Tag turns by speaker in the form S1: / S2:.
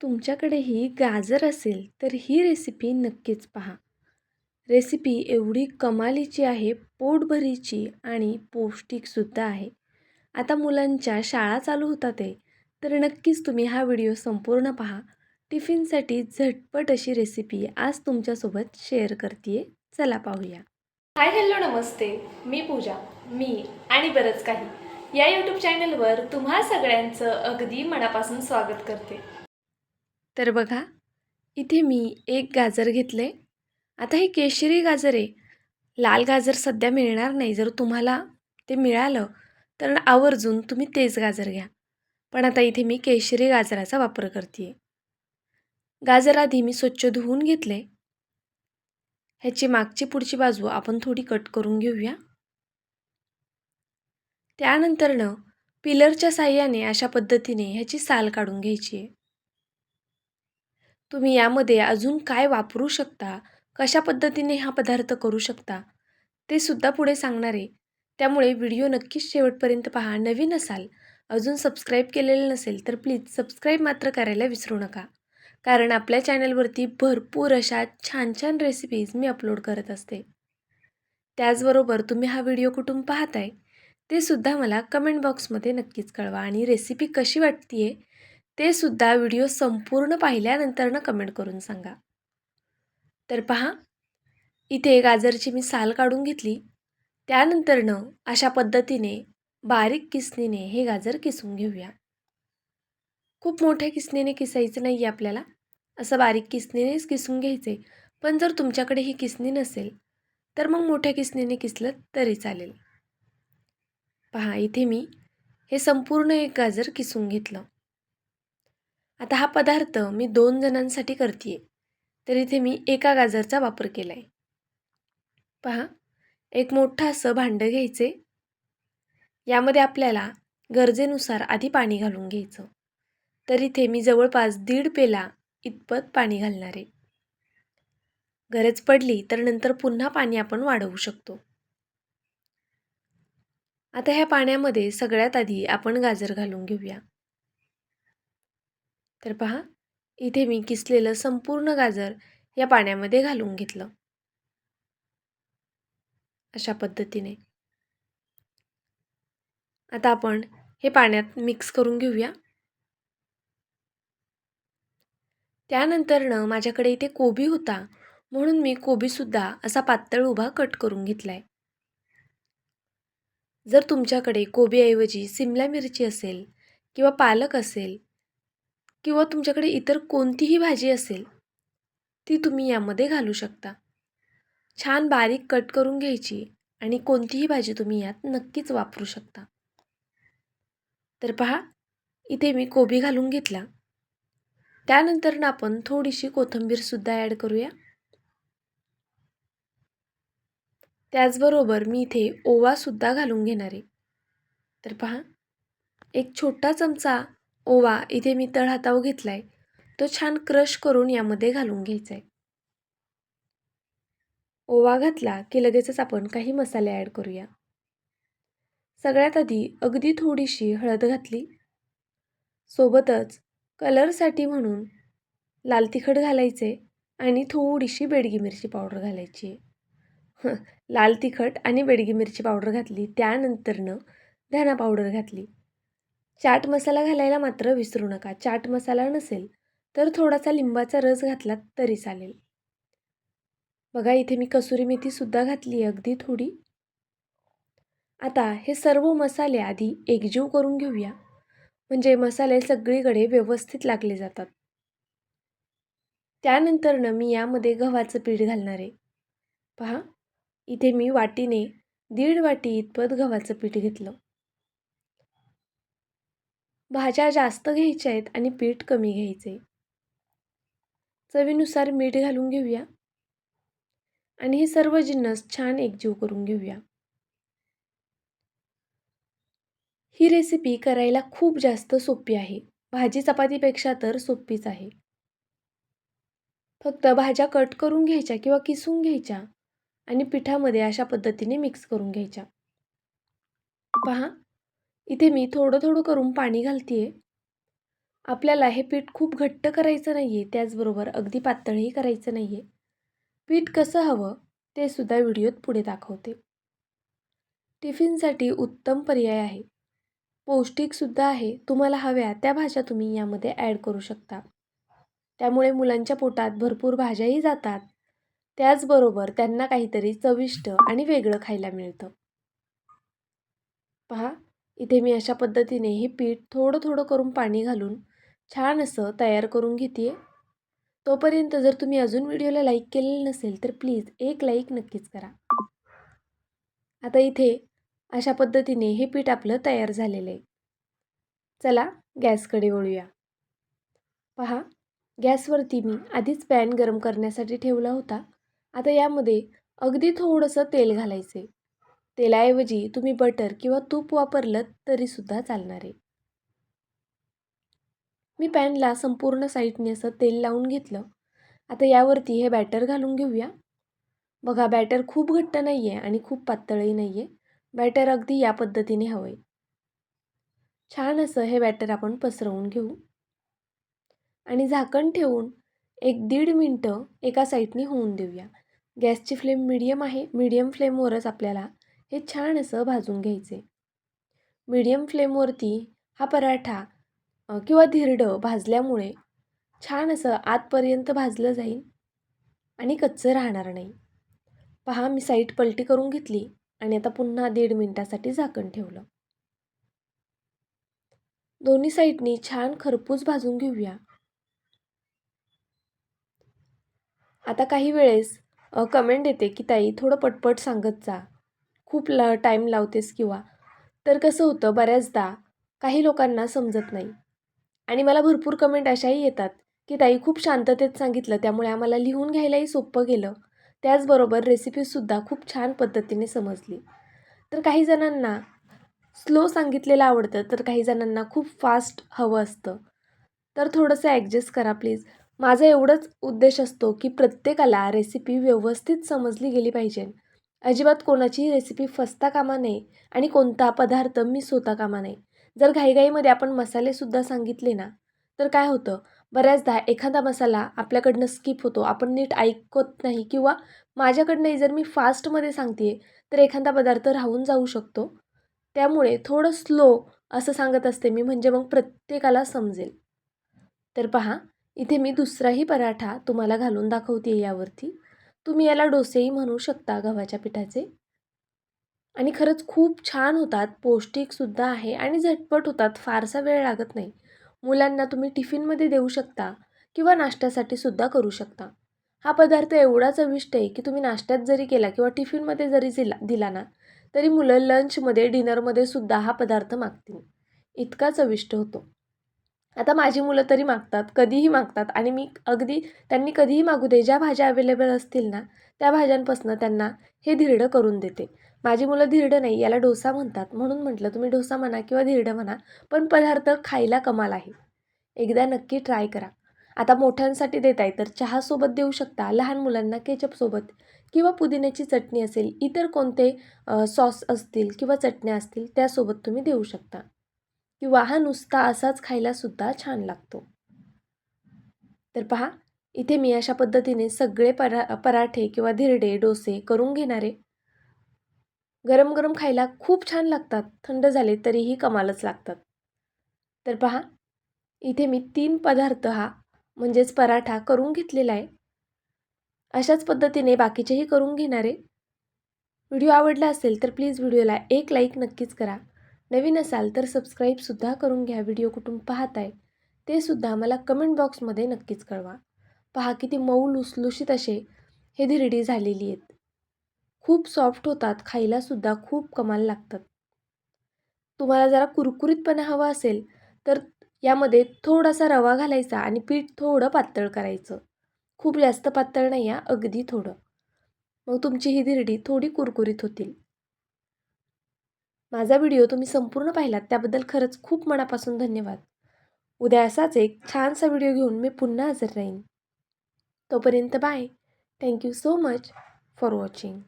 S1: तुमच्याकडेही गाजर असेल तर ही रेसिपी नक्कीच पहा. रेसिपी एवढी कमालीची आहे पोटभरीची आणि पौष्टिकसुद्धा आहे. आता मुलांच्या शाळा चालू होतात आहे तर नक्कीच तुम्ही हा व्हिडिओ संपूर्ण पहा. टिफिनसाठी झटपट अशी रेसिपी आज तुमच्यासोबत शेअर करते चला पाहूया.
S2: हाय हॅलो नमस्ते. मी पूजा मी आणि बरंच काही. या यूट्यूब चॅनलवर तुम्हा सगळ्यांचं अगदी मनापासून स्वागत करते.
S1: तर बघा इथे मी एक गाजर घेतले आता हे केशरी गाजर आहे. लाल गाजर सध्या मिळणार नाही. जर तुम्हाला ते मिळालं तर आवर्जून तुम्ही तेच गाजर घ्या. पण आता इथे मी केशरी गाजराचा वापर करते गाजर आधी मी स्वच्छ धुवून घेतले ह्याची मागची पुढची बाजू आपण थोडी कट करून घेऊया. त्यानंतरनं पिलरच्या साह्याने अशा पद्धतीने ह्याची साल काढून घ्यायची आहे. तुम्ही यामध्ये अजून काय वापरू शकता? कशा पद्धतीने हा पदार्थ करू शकता? ते सुद्धा पुढे सांगणार. आहे त्यामुळे व्हिडिओ नक्कीच शेवटपर्यंत पहा. नवीन असाल अजून सबस्क्राईब केलेलं नसेल तर प्लीज सबस्क्राईब मात्र करायला विसरू नका. कारण आपल्या चॅनलवरती भरपूर अशा छान छान रेसिपीज मी अपलोड करत असते. त्याचबरोबर तुम्ही हा व्हिडिओ कुठून पाहताय ते सुद्धा मला कमेंट बॉक्समध्ये नक्कीच कळवा. आणि रेसिपी कशी वाटते आहे ते सुद्धा व्हिडिओ संपूर्ण पाहिल्यानंतरनं कमेंट करून सांगा. तर पहा इथे गाजरची मी साल काढून घेतली. त्यानंतरनं अशा पद्धतीने बारीक किसणीने हे गाजर किसून घेऊया. खूप मोठ्या किसणीने किसायचं नाही आहे आपल्याला. असं बारीक किसणीनेच किसून घ्यायचे पण जर तुमच्याकडे ही किसणी नसेल तर मग मोठ्या किसणीने किसलं तरी चालेल. पहा इथे मी हे संपूर्ण एक गाजर किसून घेतलं. आता हा पदार्थ मी दोन जणांसाठी करते तर इथे मी एका गाजरचा वापर केला आहे पहा एक मोठं असं भांडं घ्यायचे. यामध्ये आपल्याला गरजेनुसार आधी पाणी घालून घ्यायचं. तर इथे मी जवळपास दीड पेला इतपत पाणी घालणार. आहे गरज पडली तर नंतर पुन्हा पाणी आपण वाढवू शकतो. आता ह्या पाण्यामध्ये सगळ्यात आधी आपण गाजर घालून घेऊया. तर पहा इथे मी किसलेलं संपूर्ण गाजर या पाण्यामध्ये घालून घेतलं. अशा पद्धतीने. आता आपण हे पाण्यात मिक्स करून घेऊया. त्यानंतरनं माझ्याकडे इथे कोबी होता म्हणून मी कोबीसुद्धा असा पातळ उभा कट करून घेतला आहे जर तुमच्याकडे कोबीऐवजी सिमला मिरची असेल किंवा पालक असेल किंवा तुमच्याकडे इतर कोणतीही भाजी असेल ती तुम्ही यामध्ये घालू शकता. छान बारीक कट करून घ्यायची आणि कोणतीही भाजी तुम्ही यात नक्कीच वापरू शकता. तर पहा इथे मी कोबी घालून घेतला. त्यानंतर आपण थोडीशी कोथिंबीरसुद्धा ॲड करूया. त्याचबरोबर मी इथे ओवासुद्धा घालून घेणार. आहे तर पहा एक छोटा चमचा ओवा इथे मी तळहातावर घेतला आहे तो छान क्रश करून यामध्ये घालून घ्यायचा आहे ओवा घातला की लगेचच आपण काही मसाले ॲड करूया. सगळ्यात आधी अगदी थोडीशी हळद घातली. सोबतच कलरसाठी म्हणून लाल तिखट घालायचे आणि थोडीशी बेडगी मिरची पावडर घालायची. आहे लाल तिखट आणि बेडगी मिरची पावडर घातली त्यानंतरनं धना पावडर घातली. चाट मसाला घालायला मात्र विसरू नका. चाट मसाला नसेल तर थोडासा लिंबाचा रस घातला तरी चालेल. बघा इथे मी कसुरी मेथीसुद्धा घातली आहे अगदी थोडी. आता हे सर्व मसाले आधी एकजीव करून घेऊया. म्हणजे मसाले सगळीकडे व्यवस्थित लागले जातात. त्यानंतरनं मी यामध्ये गव्हाचं पीठ घालणार आहे. पहा इथे मी वाटीने दीड वाटी इतपत गव्हाचं पीठ घेतलं. भाज्या जास्त घ्यायच्या आहेत आणि पीठ कमी घ्यायचे चवीनुसार मीठ घालून घेऊया. आणि हे सर्व जिन्नस छान एकजीव करून घेऊया. ही रेसिपी करायला खूप जास्त सोपी आहे. भाजी चपातीपेक्षा तर सोपीच आहे. फक्त भाज्या कट करून घ्यायच्या किंवा किसून घ्यायच्या आणि पिठामध्ये अशा पद्धतीने मिक्स करून घ्यायच्या. पहा इथे मी थोडं थोडं करून पाणी घालते आहे आपल्याला हे पीठ खूप घट्ट करायचं नाही आहे त्याचबरोबर अगदी पातळही करायचं नाही आहे पीठ कसं हवं ते सुद्धा व्हिडिओत पुढे दाखवते. टिफिनसाठी उत्तम पर्याय आहे. पौष्टिकसुद्धा आहे. तुम्हाला हव्या त्या भाज्या तुम्ही यामध्ये ॲड करू शकता. त्यामुळे मुलांच्या पोटात भरपूर भाज्याही जातात. त्याचबरोबर त्यांना काहीतरी चविष्ट आणि वेगळं खायला मिळतं. पहा इथे मी अशा पद्धतीने हे पीठ थोडं थोडं करून पाणी घालून छान असं तयार करून घेते तोपर्यंत जर तुम्ही अजून व्हिडिओला लाईक केलेलं नसेल तर प्लीज एक लाईक नक्कीच करा. आता इथे अशा पद्धतीने हे पीठ आपलं तयार झालेलं आहे चला गॅसकडे वळूया. पहा गॅसवरती मी आधीच पॅन गरम करण्यासाठी ठेवला होता. आता यामध्ये अगदी थोडंसं तेल घालायचे तेलाऐवजी तुम्ही बटर किंवा तूप वापरलं तरीसुद्धा चालणार आहे. मी पॅनला संपूर्ण साईडने असं तेल लावून घेतलं. आता यावरती हे बॅटर घालून घेऊया. बघा बॅटर खूप घट्ट नाही आहे आणि खूप पातळही नाही आहे बॅटर अगदी या पद्धतीने हवं आहे छान असं हे बॅटर आपण पसरवून घेऊ. आणि झाकण ठेवून एक दीड मिनटं एका साईडने होऊन देऊया. गॅसची फ्लेम मिडियम आहे. मीडियम फ्लेमवरच आपल्याला हे छान असं भाजून घ्यायचे. मिडियम फ्लेमवरती हा पराठा किंवा धिरडं भाजल्यामुळे छान असं आतपर्यंत भाजलं जाईल आणि कच्चं राहणार नाही. पहा मी साईड पलटी करून घेतली आणि आता पुन्हा दीड मिनटासाठी झाकण ठेवलं. दोन्ही साईडनी छान खरपूस भाजून घेऊया. आता काही वेळेस कमेंट येते की ताई थोडं पटपट सांगत जा. खूप ल टाईम लावतेस किंवा. तर कसं होतं बऱ्याचदा काही लोकांना समजत नाही. आणि मला भरपूर कमेंट अशाही येतात की ताई खूप शांततेत सांगितलं त्यामुळे आम्हाला लिहून घ्यायलाही सोपं गेलं. त्याचबरोबर रेसिपीसुद्धा खूप छान पद्धतीने समजली. तर काही जणांना स्लो सांगितलेलं आवडतं तर काही जणांना खूप फास्ट हवं असतं. तर थोडंसं ॲडजस्ट करा प्लीज माझा एवढंच उद्देश असतो की प्रत्येकाला रेसिपी व्यवस्थित समजली गेली पाहिजे. अजिबात कोणाची रेसिपी फसता कामा नये आणि कोणता पदार्थ मिस होता कामा नये. जर घाईघाईमध्ये आपण मसालेसुद्धा सांगितले ना तर काय होतं? बऱ्याचदा एखादा मसाला आपल्याकडनं स्किप होतो आपण नीट ऐकत नाही किंवा माझ्याकडनंही जर मी फास्टमध्ये सांगते तर एखादा पदार्थ राहून जाऊ शकतो. त्यामुळे थोडं स्लो असं सांगत असते मी म्हणजे मग प्रत्येकाला समजेल. तर पहा इथे मी दुसराही पराठा तुम्हाला घालून दाखवते यावरती. तुम्ही याला डोसेही म्हणू शकता गव्हाच्या पिठाचे. आणि खरंच खूप छान होतात पौष्टिकसुद्धा आहे आणि झटपट होतात फारसा वेळ लागत नाही. मुलांना तुम्ही टिफिनमध्ये देऊ शकता किंवा नाश्त्यासाठी सुद्धा करू शकता. हा पदार्थ एवढा चविष्ट आहे की तुम्ही नाश्त्यात जरी केला किंवा टिफिनमध्ये जरी दिला दिला ना तरी मुलं लंचमध्ये डिनरमध्ये सुद्धा हा पदार्थ मागतील. इतका चविष्ट होतो. आता माझी मुलं तरी मागतात कधीही मागतात. आणि मी अगदी त्यांनी कधीही मागू दे ज्या भाज्या अवेलेबल असतील ना त्या भाज्यांपासून त्यांना हे धिरडं करून देते. माझी मुलं धिरडं नाही याला डोसा म्हणतात. म्हणून म्हटलं तुम्ही डोसा म्हणा किंवा धिरडं म्हणा पण पदार्थ खायला कमाल आहे. एकदा नक्की ट्राय करा. आता मोठ्यांसाठी देत आहे तर चहासोबत देऊ शकता लहान मुलांना केचपसोबत किंवा पुदिन्याची चटणी असेल इतर कोणते सॉस असतील किंवा चटण्या असतील त्यासोबत तुम्ही देऊ शकता. किंवा हा नुसता असाच खायलासुद्धा छान लागतो. तर पहा इथे मी अशा पद्धतीने सगळे परा पराठे किंवा धिरडे डोसे करून घेणारे गरम गरम खायला खूप छान लागतात. थंड झाले तरीही कमालच लागतात. तर पहा इथे मी तीन पदार्थ हा म्हणजेच पराठा करून घेतलेला आहे. अशाच पद्धतीने बाकीचेही करून घेणारे व्हिडिओ आवडला असेल तर प्लीज व्हिडिओला एक लाईक नक्कीच करा. नवीन असाल तर सबस्क्राईबसुद्धा करून घ्या व्हिडिओ कुठून पाहत आहे ते सुद्धा मला कमेंट बॉक्समध्ये नक्कीच कळवा. पहा किती मऊ लुसलुशीत असे हे धिरडी झालेली आहेत. खूप सॉफ्ट होतात खायलासुद्धा खूप कमाल लागतात. तुम्हाला जरा कुरकुरीतपणा हवा असेल तर यामध्ये थोडासा रवा घालायचा आणि पीठ थोडं पातळ करायचं. खूप जास्त पातळ नाही या अगदी थोडं. मग तुमची ही धिरडी थोडी कुरकुरीत होतील. माझा व्हिडिओ तुम्ही संपूर्ण पाहिलात त्याबद्दल खरंच खूप मनापासून धन्यवाद. उद्या असाच एक छानसा व्हिडिओ घेऊन मी पुन्हा हजर राहीन. तोपर्यंत bye. Thank you so much for watching